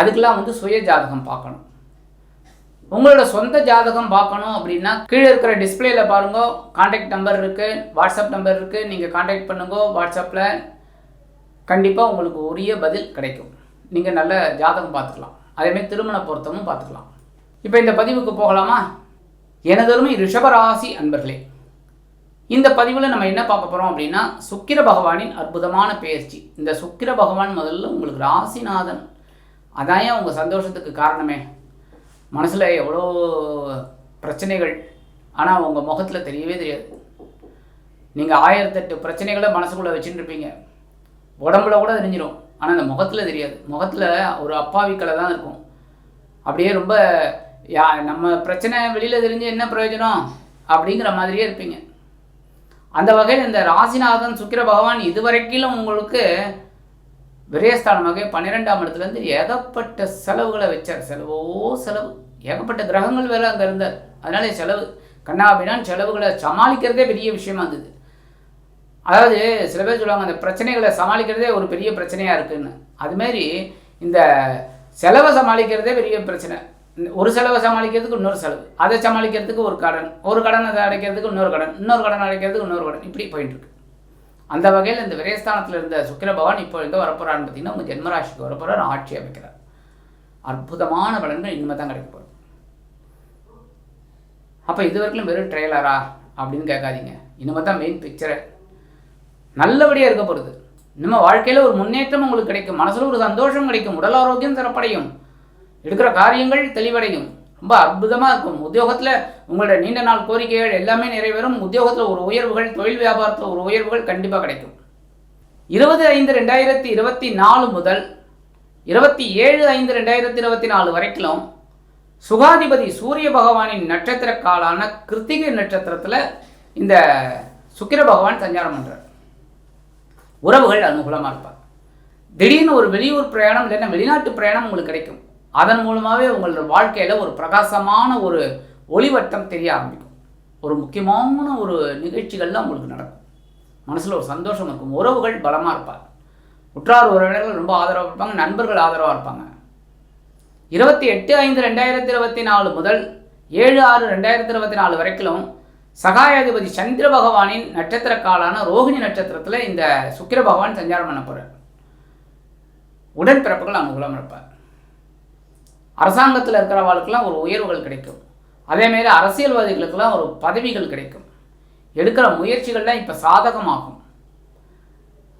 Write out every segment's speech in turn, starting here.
அதுக்கெல்லாம் வந்து சுய ஜாதகம் பார்க்கணும். உங்களோட சொந்த ஜாதகம் பார்க்கணும் அப்படின்னா கீழே இருக்கிற டிஸ்பிளேல பாருங்க. காண்டாக்ட் நம்பர் இருக்குது வாட்ஸ்அப் நம்பர் இருக்குது நீங்கள் காண்டாக்ட் பண்ணுங்க வாட்ஸ்அப்பில் கண்டிப்பாக உங்களுக்கு உரிய பதில் கிடைக்கும். நீங்கள் நல்ல ஜாதகம் பார்த்துக்கலாம். அதேமாதிரி திருமண பொருத்தமும் பார்த்துக்கலாம். இப்போ இந்த பதிவுக்கு போகலாமா? எனதருமை ரிஷபராசி அன்பர்களே இந்த பதிவில் நம்ம என்ன பார்க்க போகிறோம் அப்படின்னா சுக்கிர பகவானின் அற்புதமான பயிற்சி இந்த சுக்கிர பகவான் முதல்ல உங்களுக்கு ராசிநாதன் அதான் உங்கள் சந்தோஷத்துக்கு காரணமே? மனசில் எவ்வளோ பிரச்சனைகள்? ஆனால் உங்கள் முகத்தில் தெரியவே தெரியாது. நீங்கள் ஆயிரத்தெட்டு பிரச்சனைகளை மனசுக்குள்ளே வச்சுட்டு இருப்பீங்க. உடம்புல கூட தெரிஞ்சிடும் ஆனால் அந்த முகத்தில் தெரியாது. முகத்தில் ஒரு அப்பாவிக்கலை தான் இருக்கும். அப்படியே ரொம்ப யா நம்ம பிரச்சனை வெளியில் தெரிஞ்சு என்ன பிரயோஜனம்? அப்படிங்கிற மாதிரியே இருப்பீங்க. அந்த வகையில் இந்த ராசிநாதன் சுக்கிர பகவான் இதுவரைக்கிலும் உங்களுக்கு விரயஸ்தானமாக பன்னிரெண்டாம் இடத்துலேருந்து ஏகப்பட்ட செலவுகளை வச்சார். செலவோ செலவு. ஏகப்பட்ட கிரகங்கள் வேறு அங்கே இருந்தார். அதனாலே செலவு. கண்ணாபினான் செலவுகளை சமாளிக்கிறதே பெரிய விஷயமா இருந்தது. அதாவது சில பேர் சொல்லுவாங்க அந்த பிரச்சனைகளை சமாளிக்கிறதே ஒரு பெரிய பிரச்சனையாக இருக்குன்னு. அதுமாரி இந்த செலவை சமாளிக்கிறதே பெரிய பிரச்சனை. ஒரு செலவை சமாளிக்கிறதுக்கு இன்னொரு செலவு. அதை சமாளிக்கிறதுக்கு ஒரு கடன். ஒரு கடன் அதை அடைக்கிறதுக்கு இன்னொரு கடன். இன்னொரு கடன் அடைக்கிறதுக்கு இன்னொரு கடன். இப்படி போயிட்டு இருக்கு. அந்த வகையில் இந்த விரயஸ்தானத்தில் இருந்த சுக்கிர பகவான் இப்போ எங்கே வரப்போறான்னு பார்த்தீங்கன்னா உங்கள் ஜென்மராசிக்கு வரப்போறார் ஆட்சி அமைக்கிறார். அற்புதமான பலன்கள் இனிமேல் தான் கிடைக்க போகுது. அப்போ இது வரைக்கும் வெறும் ட்ரெய்லரா அப்படின்னு கேட்காதீங்க. இனிமேல் தான் மெயின் பிக்சரை நல்லபடியாக இருக்க போகிறது இனிமேல் வாழ்க்கையில் ஒரு முன்னேற்றம் உங்களுக்கு கிடைக்கும். மனசில் ஒரு சந்தோஷம் கிடைக்கும். உடல் ஆரோக்கியம் சிறப்படையும். எடுக்கிற காரியங்கள் தெளிவடையும். ரொம்ப அற்புதமாக இருக்கும். உத்தியோகத்தில் உங்களோட நீண்ட நாள் கோரிக்கைகள் எல்லாமே நிறைவேறும். உத்தியோகத்தில் ஒரு உயர்வுகள் தொழில் வியாபாரத்தில் ஒரு உயர்வுகள் கண்டிப்பாக கிடைக்கும். இருபது ஐந்து ரெண்டாயிரத்தி இருபத்தி நாலு முதல் இருபத்தி ஏழு ஐந்து ரெண்டாயிரத்தி இருபத்தி நாலு வரைக்கும் சுகாதிபதி சூரிய பகவானின் நட்சத்திர காலான கிருத்திகை நட்சத்திரத்தில் இந்த சுக்கிர பகவான் சஞ்சாரம் பண்ணுறார் உறவுகள் அனுகூலமாக இருப்பார். திடீர்னு ஒரு வெளியூர் பிரயாணம் இல்லைன்னா வெளிநாட்டு பிரயாணம் உங்களுக்கு கிடைக்கும். அதன் மூலமாகவே உங்களோட வாழ்க்கையில் ஒரு பிரகாசமான ஒரு ஒளிவட்டம் தெரிய ஆரம்பிக்கும். ஒரு முக்கியமான ஒரு நிகழ்ச்சிகள்லாம் உங்களுக்கு நடக்கும். மனசில் ஒரு சந்தோஷம் இருக்கும். உறவுகள் பலமாக இருப்பார் உற்றார் உறவினர்கள் ரொம்ப ஆதரவாக இருப்பாங்க. நண்பர்கள் ஆதரவாக இருப்பாங்க. இருபத்தி எட்டு ஐந்து ரெண்டாயிரத்தி இருபத்தி நாலு முதல் ஏழு ஆறு ரெண்டாயிரத்தி இருபத்தி நாலு வரைக்கும் சகாயாதிபதி சந்திர பகவானின் நட்சத்திர காலான ரோகிணி நட்சத்திரத்தில் இந்த சுக்கிர பகவான் சஞ்சாரம் பண்ண போகிறார் உடன்பிறப்புகள் அனுகூலம் இருப்பார். அரசாங்கத்தில் இருக்கிறவர்களுக்கெல்லாம் ஒரு உயர்வுகள் கிடைக்கும். அதேமாரி அரசியல்வாதிகளுக்கெல்லாம் ஒரு பதவிகள் கிடைக்கும். எடுக்கிற முயற்சிகள்லாம் இப்போ சாதகமாகும்.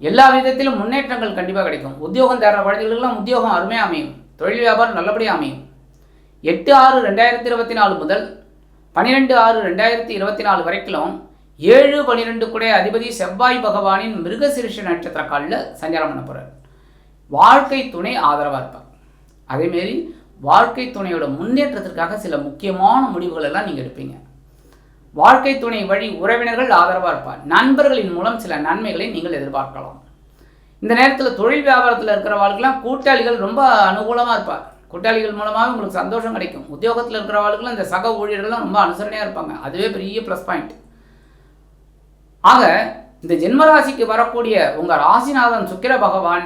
எல்லா விதத்திலும் முன்னேற்றங்கள் கண்டிப்பாக கிடைக்கும். உத்தியோகம் தேடுற குழந்தைகளுக்கெல்லாம் உத்தியோகம் அருமையாக அமையும். தொழில் வியாபாரம் நல்லபடியாக அமையும். எட்டு ஆறு ரெண்டாயிரத்தி இருபத்தி நாலு முதல் பன்னிரெண்டு ஆறு ரெண்டாயிரத்தி இருபத்தி நாலு வரைக்கும் ஏழு பன்னிரெண்டு கூட அதிபதி செவ்வாய் பகவானின் மிருகசிருஷ நட்சத்திர காலில் சஞ்சாரம் பண்ண போகிறார் வாழ்க்கை துணை ஆதரவாக இருப்பார். அதேமாரி வாழ்க்கை துணையோட முன்னேற்றத்திற்காக சில முக்கியமான முடிவுகள் எல்லாம் நீங்கள் எடுப்பீங்க. வாழ்க்கை துணை வழி உறவினர்கள் ஆதரவாக இருப்பார். நண்பர்களின் மூலம் சில நன்மைகளை நீங்கள் எதிர்பார்க்கலாம். இந்த நேரத்தில் தொழில் வியாபாரத்தில் இருக்கிறவர்களுக்கெல்லாம் கூட்டாளிகள் ரொம்ப அனுகூலமாக இருப்பார் கூட்டாளிகள் மூலமாக உங்களுக்கு சந்தோஷம் கிடைக்கும். உத்தியோகத்தில் இருக்கிறவர்களுக்கெல்லாம் இந்த சக ஊழியர்கள்லாம் ரொம்ப அனுசரணையாக இருப்பாங்க. அதுவே பெரிய ப்ளஸ் பாயிண்ட் ஆக இந்த ஜென்மராசிக்கு வரக்கூடிய உங்கள் ராசிநாதன் சுக்கிர பகவான்